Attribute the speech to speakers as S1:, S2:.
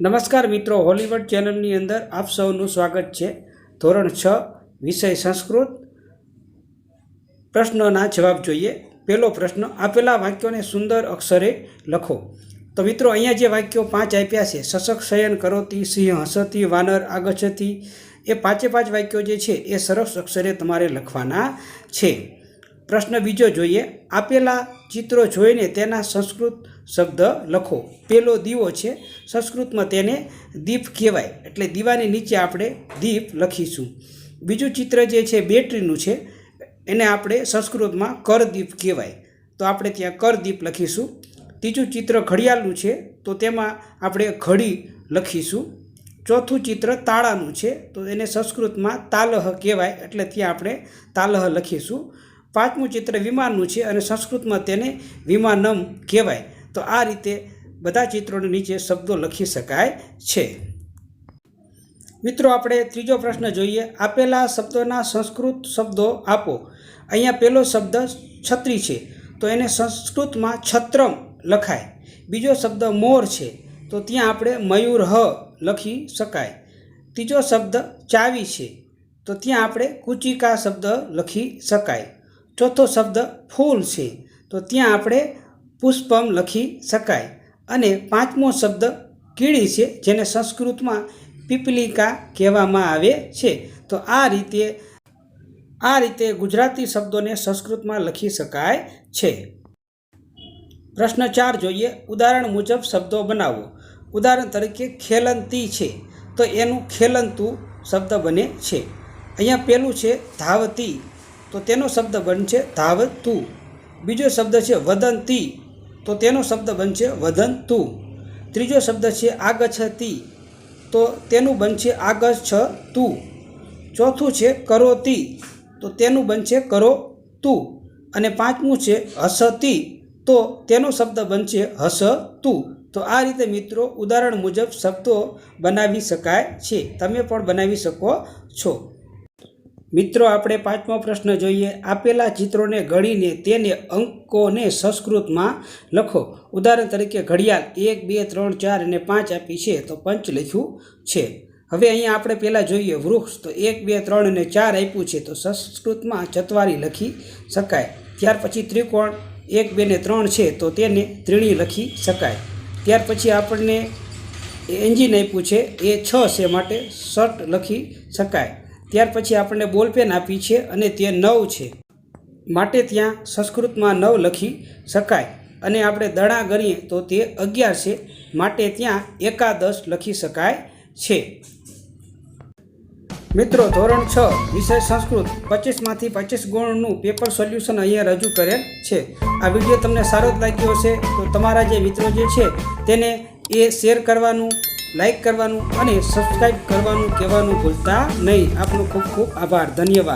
S1: નમસ્કાર મિત્રો, હોલીવુડ ચેનલની અંદર આપ સૌનું સ્વાગત છે. ધોરણ છ, વિષય સંસ્કૃત. પ્રશ્નોના જવાબ જોઈએ. પહેલો પ્રશ્ન, આપેલા વાક્યોને સુંદર અક્ષરે લખો. તો મિત્રો, અહીંયા જે વાક્યો પાંચ આપ્યા છે, સશક શયન કરોતી સિંહ હસતી, વાનર આગછતી એ પાંચે પાંચ વાક્યો જે છે, એ સરસ અક્ષરે તમારે લખવાના છે. પ્રશ્ન બીજો જોઈએ. આપેલા ચિત્રો જોઈને તેના સંસ્કૃત શબ્દ લખો. પહેલો દીવો છે, સંસ્કૃતમાં તેને દીપ કહેવાય. એટલે દીવાની નીચે આપણે દીપ લખીશું. બીજું ચિત્ર જે છે, બેટરીનું છે, એને આપણે સંસ્કૃતમાં કરદીપ કહેવાય. તો આપણે ત્યાં કરદીપ લખીશું. ત્રીજું ચિત્ર ઘડિયાળનું છે, તો તેમાં આપણે ઘડી લખીશું. ચોથું ચિત્ર તાળાનું છે, તો એને સંસ્કૃતમાં તાલહ કહેવાય. એટલે ત્યાં આપણે તાલહ લખીશું. પાંચમું ચિત્ર વિમાનનું છે, અને સંસ્કૃતમાં તેને વિમાનમ કહેવાય. તો આ રીતે બધા ચિત્રોની નીચે શબ્દો લખી શકાય છે. મિત્રો, આપણે ત્રીજો પ્રશ્ન જોઈએ. આપેલા શબ્દોના સંસ્કૃત શબ્દો આપો. અહીંયા પહેલો શબ્દ છત્રી છે. તો એને સંસ્કૃતમાં છત્રમ લખાય. બીજો શબ્દ મોર છે. તો ત્યાં આપણે મયુર હ લખી શકાય. ત્રીજો શબ્દ ચાવી છે. તો ત્યાં આપણે કુચિકા શબ્દ લખી શકાય. ચોથો શબ્દ ફૂલ છે. તો ત્યાં આપણે પુષ્પમ લખી શકાય અને પાંચમો શબ્દ કીડી છે જેને સંસ્કૃતમાં પીપલિકા કહેવામાં આવે છે. તો આ રીતે આ રીતે ગુજરાતી શબ્દોને સંસ્કૃતમાં લખી શકાય છે. પ્રશ્ન ચાર જોઈએ. ઉદાહરણ મુજબ શબ્દો બનાવો. ઉદાહરણ તરીકે ખેલંતી છે. તો એનું ખેલંતું શબ્દ બને છે. અહીંયા પેલું છે ધાવતી. તો તેનો શબ્દ બનશે ધાવતું. બીજો શબ્દ છે વદંતી. તો તેનો શબ્દ બનશે વધંતુ. ત્રીજો શબ્દ છે આગછતી. તો તેનું બનશે આગછ તું ચોથું છે કરોતી. તો તેનું બનશે કરો તું અને પાંચમું છે હસતી. તો તેનો શબ્દ બનશે હસ તું તો આ રીતે મિત્રો ઉદાહરણ મુજબ શબ્દો બનાવી શકાય છે. તમે પણ બનાવી શકો છો. મિત્રો, આપણે પાંચમો પ્રશ્ન જોઈએ. આપેલા ચિત્રોને ઘડીને તેને અંકોને સંસ્કૃતમાં લખો. ઉદાહરણ તરીકે, ઘડિયાળ એક, બે, ત્રણ, ચાર અને પાંચ આપી છે તો પંચ લખ્યું છે. હવે અહીંયા આપણે પહેલાં જોઈએ, વૃક્ષ તો એક, બે, ત્રણ અને ચાર આપ્યું છે તો સંસ્કૃતમાં ચતવારી લખી શકાય. ત્યાર પછી ત્રિકોણ એક, બે ને ત્રણ છે તો તેને ત્રીણી લખી શકાય. ત્યાર પછી આપણને એન્જિન આપ્યું છે. એ છ છે માટે શર્ટ લખી શકાય. ત્યાર પછી આપણને બોલપેન આપી છે અને તે નવ છે. માટે ત્યાં સંસ્કૃતમાં નવ લખી શકાય અને આપણે દણા ગણીએ તો તે અગિયાર છે. માટે ત્યાં એકાદશ લખી શકાય છે. મિત્રો, ધોરણ છ, વિષય સંસ્કૃત, પચીસમાંથી પચીસ ગુણનું પેપર સોલ્યુશન અહીંયા રજૂ કરેલ છે. આ વીડિયો તમને સારો જ લાગ્યો હશે તો તમારા જે મિત્રો જે છે તેને એ શેર કરવાનું લાઈક કરવાનું અને સબસ્ક્રાઈબ કરવાનું કહેવાનું ભૂલતા નહીં. આપનો ખૂબ ખૂબ આભાર. ધન્યવાદ.